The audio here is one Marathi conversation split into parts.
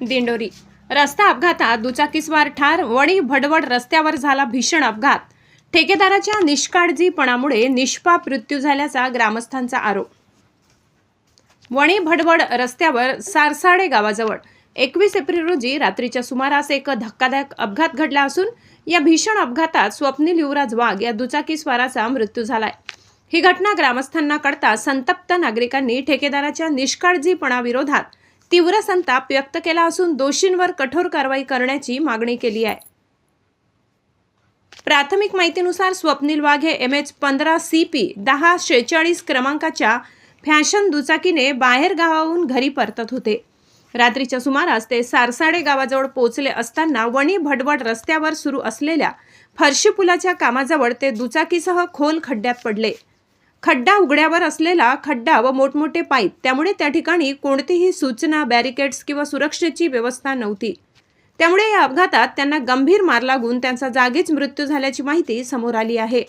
दिंडोरी. रस्ता अपघातात दुचाकीस्वार ठार वणी भडवड रस्त्यावर झाला भीषण अपघात. ठेकेदाराच्या निष्काळजीपणामुळे निष्पाप मृत्यू झाल्याचा ग्रामस्थांचा आरोप. वणी भडवड रस्त्यावर सारसाडे गावाजवळ एकवीस एप्रिल रोजी रात्रीच्या सुमारास एक धक्कादायक अपघात घडला असून या भीषण अपघातात स्वप्नील युवराज वाघ या दुचाकीस्वाराचा मृत्यू झालाय. ही घटना ग्रामस्थांना कळता संतप्त नागरिकांनी ठेकेदाराच्या निष्काळजीपणाविरोधात तीव्र संताप व्यक्त केला असून दोषींवर कठोर कारवाई करण्याची मागणी केली आहे. प्राथमिक माहितीनुसार स्वप्नील वाघ हे एम एच पंधरा सी पी दहा शेहेचाळीस क्रमांकाच्या फॅशन दुचाकीने बाहेर गावाहून घरी परतत होते. रात्रीच्या सुमारास ते सारसाडे गावाजवळ पोहोचले असताना वणी भडवड रस्त्यावर सुरू असलेल्या फरशी पुलाच्या कामाजवळ ते दुचाकीसह खोल खड्ड्यात पडले. खड्डा उघड्यावर असलेला खड्डा व मोठमोठे पाईप. त्यामुळे त्या ठिकाणी कोणतीही सूचना बॅरिकेड्स किंवा सुरक्षेची व्यवस्था नव्हती. त्यामुळे या अपघातात त्यांना गंभीर मार लागून त्यांचा जागीच मृत्यू झाल्याची माहिती समोर आली आहे.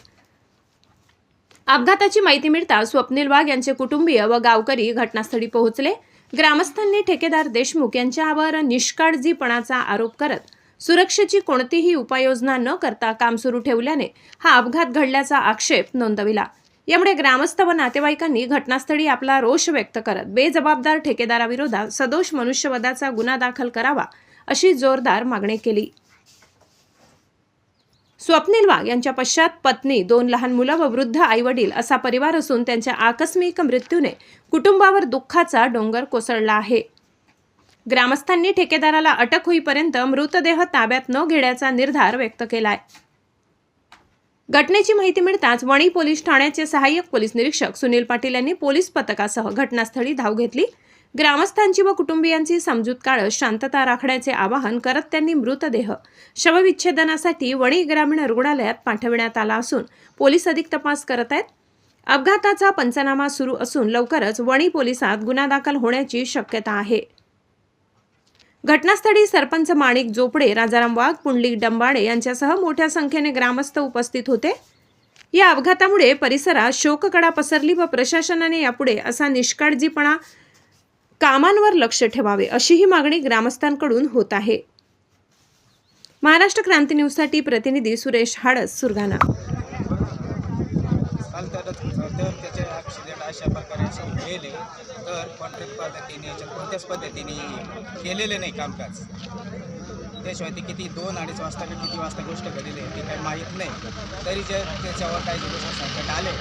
अपघाताची माहिती मिळता स्वप्नील वाघ यांचे कुटुंबीय व गावकरी घटनास्थळी पोहोचले. ग्रामस्थांनी ठेकेदार देशमुख यांच्यावर निष्काळजीपणाचा आरोप करत सुरक्षेची कोणतीही उपाययोजना न करता काम सुरू ठेवल्याने हा अपघात घडल्याचा आक्षेप नोंदविला. यामुळे ग्रामस्थ व नातेवाईकांनी घटनास्थळी आपला रोष व्यक्त करत बेजबाबदार ठेकेदाराविरोधात सदोष मनुष्यवधाचा गुन्हा दाखल करावा अशी जोरदार मागणी केली. स्वप्नील वाघ यांच्या पश्चात पत्नी दोन लहान मुलं व वृद्ध आईवडील असा परिवार असून त्यांच्या आकस्मिक मृत्यूने कुटुंबावर दुःखाचा डोंगर कोसळला आहे. ग्रामस्थांनी ठेकेदाराला अटक होईपर्यंत मृतदेह ताब्यात न घेण्याचा निर्धार व्यक्त केलाय. घटनेची माहिती मिळताच वणी पोलीस ठाण्याचे सहाय्यक पोलीस निरीक्षक सुनील पाटील यांनी पोलीस पथकासह घटनास्थळी धाव घेतली. ग्रामस्थांची व कुटुंबियांची समजूत काळत शांतता राखण्याचे आवाहन करत त्यांनी मृतदेह शवविच्छेदनासाठी वणी ग्रामीण रुग्णालयात पाठविण्यात आला असून पोलीस अधिक तपास करत आहेत. अपघाताचा पंचनामा सुरू असून लवकरच वणी पोलिसात गुन्हा दाखल होण्याची शक्यता आहे. घटनास्थळी सरपंच माणिक जोपडे राजाराम वाघ पुंडलिक डंबाडे यांच्यासह मोठ्या संख्येने ग्रामस्थ उपस्थित होते. या अपघातामुळे परिसरात शोककडा पसरली व प्रशासनाने यापुढे असा निष्काळजीपणा कामांवर लक्ष ठेवावे अशीही मागणी ग्रामस्थांकडून होत आहे. महाराष्ट्र क्रांती न्यूजसाठी प्रतिनिधी सुरेश हाडस सुरगाणा. चालतातच. तर त्याचे ॲक्सिडेंट अशा प्रकारे गेले तर कॉन्ट्रॅक्ट पद्धतीने याच्या कोणत्याच पद्धतीने केलेले नाही कामकाज. त्याशिवाय ते किती दोन अडीच वाजता का किती वाजता गोष्ट घडलेली आहे ती काही माहीत नाही. तरी जे त्याच्यावर काही दिवस संकट आले